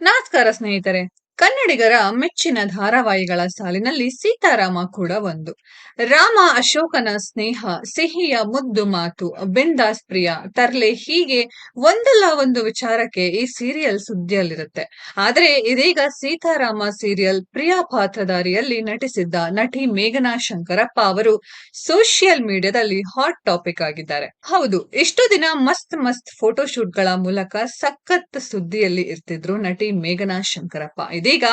ನಮಸ್ಕಾರ ಸ್ನೇಹಿತರೆ ಕನ್ನಡಿಗರ ಮೆಚ್ಚಿನ ಧಾರಾವಾಹಿಗಳ ಸಾಲಿನಲ್ಲಿ ಸೀತಾರಾಮ ಕೂಡ ಒಂದು. ರಾಮ ಅಶೋಕನ ಸ್ನೇಹ, ಸಿಹಿಯ ಮುದ್ದು ಮಾತು, ಬಿಂದಾಸ್ ಪ್ರಿಯ, ತರ್ಲೆ ಹೀಗೆ ಒಂದಲ್ಲ ಒಂದು ವಿಚಾರಕ್ಕೆ ಈ ಸೀರಿಯಲ್ ಸುದ್ದಿಯಲ್ಲಿರುತ್ತೆ. ಆದರೆ ಇದೀಗ ಸೀತಾರಾಮ ಸೀರಿಯಲ್ ಪ್ರಿಯಾ ಪಾತ್ರಧಾರಿಯಲ್ಲಿ ನಟಿಸಿದ್ದ ನಟಿ ಮೇಘನಾ ಶಂಕರಪ್ಪ ಅವರು ಸೋಷಿಯಲ್ ಮೀಡಿಯಾದಲ್ಲಿ ಹಾಟ್ ಟಾಪಿಕ್ ಆಗಿದ್ದಾರೆ. ಹೌದು, ಇಷ್ಟು ದಿನ ಮಸ್ತ್ ಮಸ್ತ್ ಫೋಟೋಶೂಟ್ಗಳ ಮೂಲಕ ಸಖತ್ ಸುದ್ದಿಯಲ್ಲಿ ಇರ್ತಿದ್ರು ನಟಿ ಮೇಘನಾ ಶಂಕರಪ್ಪ. ಇದೀಗ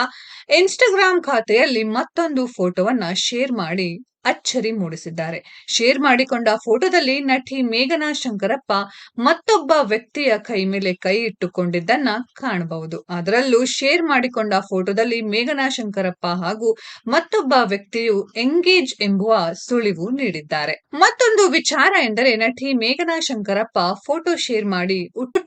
ಇನ್ಸ್ಟಾಗ್ರಾಂ ಖಾತೆಯಲ್ಲಿ ಮತ್ತೊಂದು ಫೋಟೋವನ್ನ ಶೇರ್ ಮಾಡಿ ಅಚ್ಚರಿ ಮೂಡಿಸಿದ್ದಾರೆ. ಶೇರ್ ಮಾಡಿಕೊಂಡ ಫೋಟೋದಲ್ಲಿ ನಟಿ ಮೇಘನಾ ಶಂಕರಪ್ಪ ಮತ್ತೊಬ್ಬ ವ್ಯಕ್ತಿಯ ಕೈ ಮೇಲೆ ಕೈ ಇಟ್ಟುಕೊಂಡಿದ್ದನ್ನ ಕಾಣಬಹುದು. ಅದರಲ್ಲೂ ಶೇರ್ ಮಾಡಿಕೊಂಡ ಫೋಟೋದಲ್ಲಿ ಮೇಘನಾ ಶಂಕರಪ್ಪ ಹಾಗೂ ಮತ್ತೊಬ್ಬ ವ್ಯಕ್ತಿಯು ಎಂಗೇಜ್ ಎಂಬುವ ಸುಳಿವು ನೀಡಿದ್ದಾರೆ. ಮತ್ತೊಂದು ವಿಚಾರ ಎಂದರೆ ನಟಿ ಮೇಘನಾ ಶಂಕರಪ್ಪ ಫೋಟೋ ಶೇರ್ ಮಾಡಿ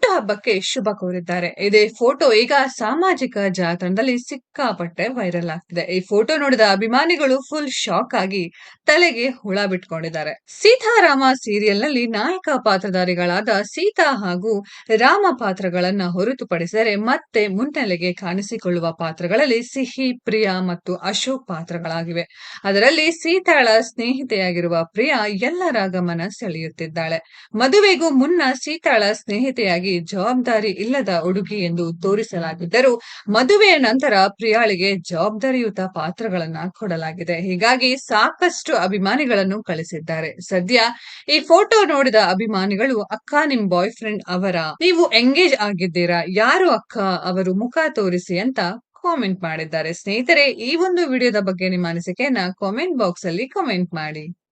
ಹುಟ್ಟುಹಬ್ಬಕ್ಕೆ ಶುಭ ಕೋರಿದ್ದಾರೆ. ಇದೇ ಫೋಟೋ ಈಗ ಸಾಮಾಜಿಕ ಜಾಲತಾಣದಲ್ಲಿ ಸಿಕ್ಕಾಪಟ್ಟೆ ವೈರಲ್ ಆಗ್ತಿದೆ. ಈ ಫೋಟೋ ನೋಡಿದ ಅಭಿಮಾನಿಗಳು ಫುಲ್ ಶಾಕ್ ಆಗಿ ತಲೆಗೆ ಹುಳ ಬಿಟ್ಕೊಂಡಿದ್ದಾರೆ. ಸೀತಾರಾಮ ಸೀರಿಯಲ್ನಲ್ಲಿ ನಾಯಕ ಪಾತ್ರಧಾರಿಗಳಾದ ಸೀತಾ ಹಾಗೂ ರಾಮ ಪಾತ್ರಗಳನ್ನ ಹೊರತುಪಡಿಸಿದರೆ ಮತ್ತೆ ಮುನ್ನೆಲೆಗೆ ಕಾಣಿಸಿಕೊಳ್ಳುವ ಪಾತ್ರಗಳಲ್ಲಿ ಸಿಹಿ, ಪ್ರಿಯಾ ಮತ್ತು ಅಶೋಕ್ ಪಾತ್ರಗಳಾಗಿವೆ. ಅದರಲ್ಲಿ ಸೀತಾಳ ಸ್ನೇಹಿತೆಯಾಗಿರುವ ಪ್ರಿಯಾ ಎಲ್ಲರ ಗಮನ ಸೆಳೆಯುತ್ತಿದ್ದಾಳೆ. ಮದುವೆಗೂ ಮುನ್ನ ಸೀತಾಳ ಸ್ನೇಹಿತೆಯಾಗಿ ಜವಾಬ್ದಾರಿ ಇಲ್ಲದ ಹುಡುಗಿ ಎಂದು ತೋರಿಸಲಾಗಿದ್ದರೂ ಮದುವೆಯ ನಂತರ ಪ್ರಿಯಾಳಿಗೆ ಜವಾಬ್ದಾರಿಯುತ ಪಾತ್ರಗಳನ್ನ ಕೊಡಲಾಗಿದೆ. ಹೀಗಾಗಿ ಸಾಕಷ್ಟು ಅಭಿಮಾನಿಗಳನ್ನು ಕಳಿಸಿದ್ದಾರೆ. ಸದ್ಯ ಈ ಫೋಟೋ ನೋಡಿದ ಅಭಿಮಾನಿಗಳು ಅಕ್ಕ ನಿಮ್ ಬಾಯ್ ಫ್ರೆಂಡ್ ಅವರ ನೀವು ಎಂಗೇಜ್ ಆಗಿದ್ದೀರಾ? ಯಾರು ಅಕ್ಕ ಅವರು ಮುಖ ತೋರಿಸಿ ಅಂತ ಕಾಮೆಂಟ್ ಮಾಡಿದ್ದಾರೆ. ಸ್ನೇಹಿತರೆ, ಈ ಒಂದು ವಿಡಿಯೋದ ಬಗ್ಗೆ ನಿಮ್ಮ ಅನಿಸಿಕೆಯನ್ನ ಕಾಮೆಂಟ್ ಬಾಕ್ಸ್ ಅಲ್ಲಿ ಕಾಮೆಂಟ್ ಮಾಡಿ.